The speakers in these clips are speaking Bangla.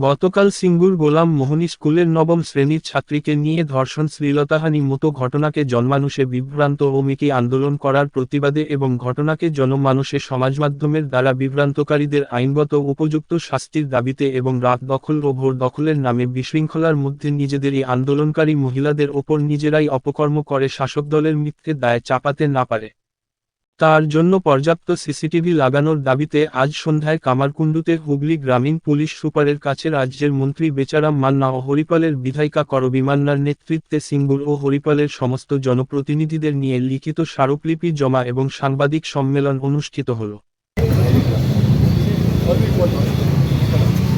গতকাল সিঙ্গুর গোলাম মোহনী স্কুলের নবম শ্রেণির ছাত্রীকে নিয়ে ধর্ষণ শ্লীলতাহানি মতো ঘটনাকে জনমানুষে বিভ্রান্ত ও মিকি আন্দোলন করার প্রতিবাদে এবং ঘটনাকে জনমানুষে সমাজমাধ্যমের দ্বারা বিভ্রান্তকারীদের আইনগত উপযুক্ত শাস্তির দাবিতে এবং রাত দখল ও ভোর দখলের নামে বিশৃঙ্খলার মধ্যে নিজেদেরই আন্দোলনকারী মহিলাদের ওপর নিজেরাই অপকর্ম করে শাসক দলের মিথ্যে দায় চাপাতে না পারে। তার জন্য পর্যাপ্ত সিসিটিভি লাগানোর দাবিতে আজ সন্ধ্যায় কামারকুণ্ডুতে হুগলি গ্রামীণ পুলিশ সুপারের কাছে রাজ্যের মন্ত্রী বেচারাম মান্না ও হরিপালের বিধায়িকা করবী মান্নার নেতৃত্বে সিঙ্গুর ও হরিপালের সমস্ত জনপ্রতিনিধিদের নিয়ে লিখিত স্মারকলিপি জমা এবং সাংবাদিক সম্মেলন অনুষ্ঠিত হল।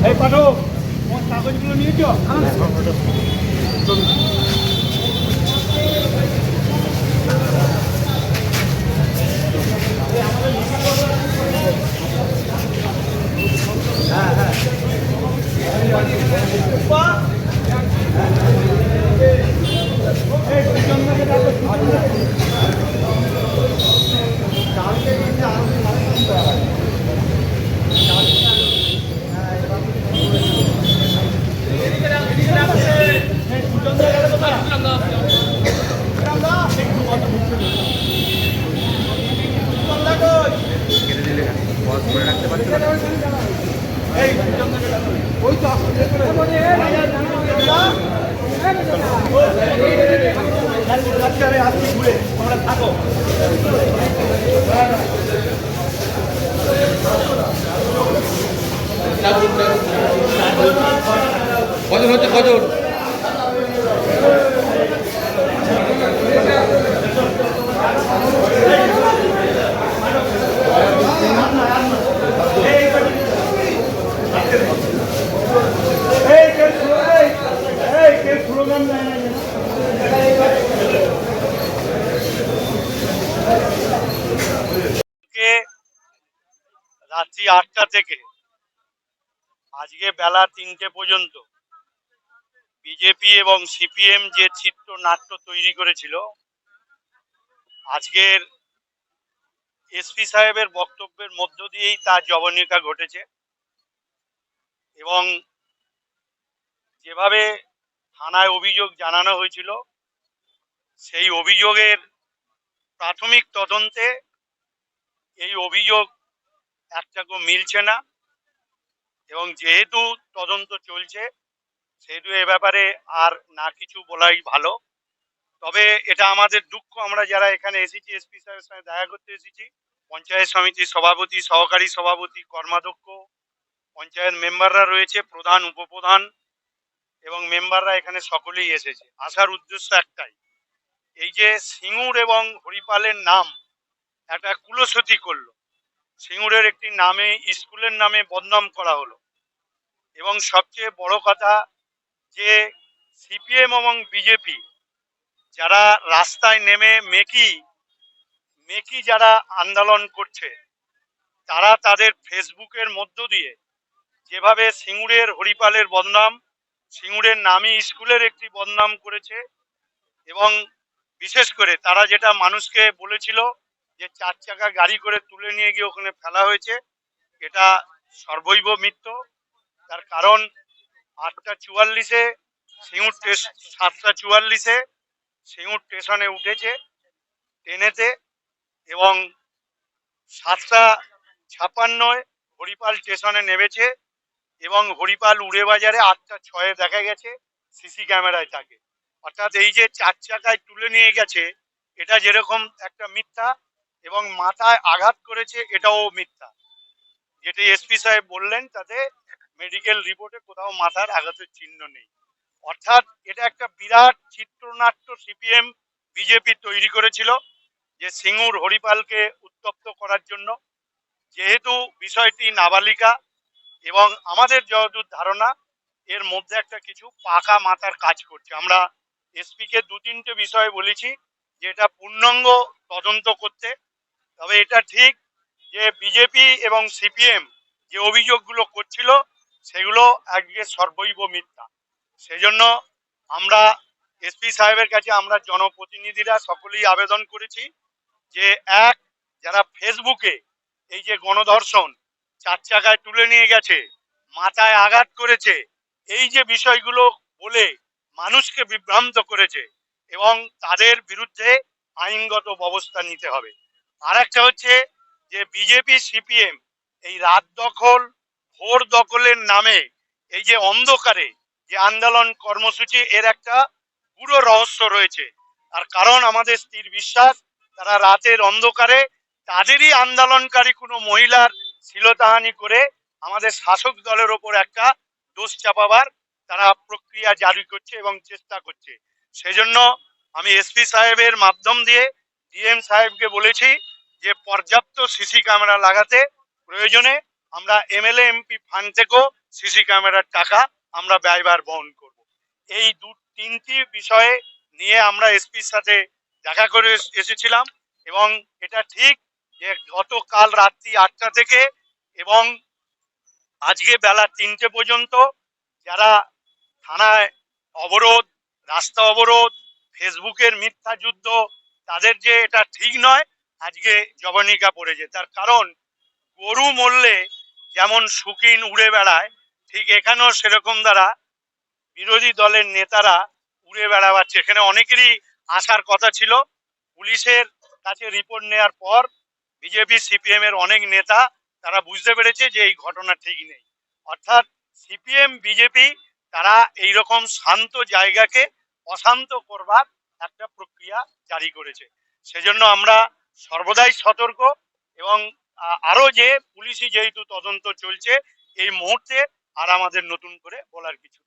এই পাঠক কাগজগুলো নিয়েছো আরে আসছি ঘুরে তোমরা থাকো কজন হচ্ছে? কজন এই কে স্লোগান এই কে স্লোগান দেয় না আজকে রাত্রি আটটা থেকে। আজকে বেলা তিনটে পর্যন্ত বিজেপি এবং সিপিএম যে চিত্রনাট্য তৈরি করেছিল, আজকের এসপি সাহেবের বক্তব্যের মধ্য দিয়েই তার জবনিকা ঘটেছে এবং যেভাবে থানায় অভিযোগ জানানো হয়েছিল, সেই অভিযোগের প্রাথমিক তদন্তে এই অভিযোগ একটাকেও মিলছে না। এবং যেহেতু তদন্ত চলছে, সেহেতু এ ব্যাপারে আর না কিছু বলাই ভালো। তবে এটা আমাদের দুঃখ, আমরা যারা এখানে এসেছি, এসপি সাহেবের সঙ্গে দেখা করতে এসেছি, পঞ্চায়েত সমিতির সভাপতি, সহকারী সভাপতি, কর্মাধ্যক্ষ, পঞ্চায়েত মেম্বাররা রয়েছে, প্রধান, উপপ্রধান, এবং মেম্বাররা এখানে সকলেই এসেছে। আসার উদ্দেশ্য একটাই, এই যে সিঙ্গুর এবং হরিপালের নাম একটা কুলসতি করল। সিঙ্গুরের একটি নামে, স্কুলের নামে বদনাম করা হলো। এবং সবচেয়ে বড় কথা যে সিপিএম এবং বিজেপি যারা রাস্তায় নেমে মেকি মেকি যারা আন্দোলন করছে, তারা তাদের ফেসবুকের মধ্য দিয়ে যেভাবে সিঙ্গুরের, হরিপালের বদনাম, সিঙ্গুরের নামী স্কুলের একটি বদনাম করেছে এবং বিশেষ করে তারা যেটা মানুষকে বলেছিল যে চার চাকা গাড়ি করে তুলে নিয়ে গিয়ে ওখানে ফেলা হয়েছে, এটা সর্বৈব মিথ্য। তার কারণ আটটা চুয়াল্লিশে সিঙ্গুর সাতটা চুয়াল্লিশে সিঙ্গুর স্টেশনে উঠেছে ট্রেনেতে এবং সাতটা ছাপান্নয় হরিপাল স্টেশনে নেমেছে এবং হরিপাল উড়ে বাজারে আটটা ছয়ে দেখা গেছে সিসি ক্যামেরায় থাকে অর্থাৎ এই যে চার চাকায় তুলে নিয়ে গেছে, এটা যেরকম একটা মিথ্যা এবং মাথায় আঘাত করেছে এটাও মিথ্যা। যেটি এসপি সাহেব বললেন, তাতে মেডিকেল রিপোর্টে কোথাও মাথার আঘাতের চিহ্ন নেই। অর্থাৎ এটা একটা বিরাট চিত্রনাট্য সিপিএম, বিজেপি তৈরি করেছিল, যে সিঙ্গুর হরিপালকে উত্তপ্ত করার জন্য। যেহেতু বিষয়টি নাবালিকা এবং আমাদের যতদূর ধারণা, এর মধ্যে একটা কিছু পাকা মাথার কাজ করছে। আমরা এসপিকে দু তিনটে বিষয় বলেছি যে এটা পূর্ণাঙ্গ তদন্ত করতে তবে এটা ঠিক যে বিজেপি এবং সিপিএম যে অভিযোগগুলো করছিল, সেগুলো আজকে সর্বৈব মিথ্যা। সেজন্য আমরা এসপি সাহেবের কাছে আমরা জনপ্রতিনিধিরা সকলেই আবেদন করেছি যে, এক, যারা ফেসবুকে এই যে গণধর্ষণ চার চাকায় তুলে নিয়ে গেছে, মাথায় আঘাত করেছে, এই যে বিষয়গুলো বলে মানুষকে বিভ্রান্ত করেছে এবং তাদের বিরুদ্ধে আইনগত ব্যবস্থা নিতে হবে। আর একটা হচ্ছে যে বিজেপি সিপিএম এই রাত দখল, ভোর দখলের নামে এই যে অন্ধকারে যে আন্দোলন কর্মসূচি, এর একটা পুরো রহস্য রয়েছে। আর কারণ আমাদের স্থির বিশ্বাস, তারা রাতের অন্ধকারে তাদেরই আন্দোলনকারী কোনো মহিলার শ্লীলতাহানি করে আমাদের শাসক দলের ওপর একটা দোষ চাপাবার তারা প্রক্রিয়া জারি করছে এবং চেষ্টা করছে। সেজন্য আমি এসপি সাহেবের মাধ্যম দিয়ে, ডিএম সাহেবকে বলেছি যে পর্যাপ্ত সিসি ক্যামেরা লাগাতে প্রয়োজনে আমরা এমএলএ, এমপি, ফান্ড থেকেও সিসি ক্যামেরার টাকা আমরা ব্যয়ভার বহন করব। এই দু, তিনটি বিষয়ে নিয়ে আমরা এসপির সাথে দেখা করে এসেছিলাম এবং এটা ঠিক যে গতকাল রাত্রি আটটা থেকে এবং আজকে বেলা তিনটে পর্যন্ত যারা থানায় অবরোধ, রাস্তা অবরোধ, ফেসবুকের মিথ্যা যুদ্ধ, তাদের যে এটা ঠিক নয় আজকে জবনিকা পড়েছে। তার কারণ, গরু মরলে যেমন শুকিন উড়ে বেড়ায়, ঠিক এখানেও সেরকম দ্বারা বিরোধী দলের নেতারা উড়ে বেড়াচ্ছে। এখানে অনেকেরই আসার কথা ছিল। পুলিশের কাছে রিপোর্ট নেওয়ার পর বিজেপি, সিপিএম এর অনেক নেতা তারা বুঝতে পেরেছে যে এই ঘটনা ঠিক নেই। অর্থাৎ সিপিএম, বিজেপি তারা এই রকম শান্ত জায়গাকে অশান্ত করবার একটা প্রক্রিয়া জারি করেছে। সেজন্য আমরা সর্বদাই সতর্ক এবং আরও আরও যে পুলিশি যেহেতু তদন্ত চলছে, এই মুহূর্তে আর আমাদের নতুন করে বলার কিছু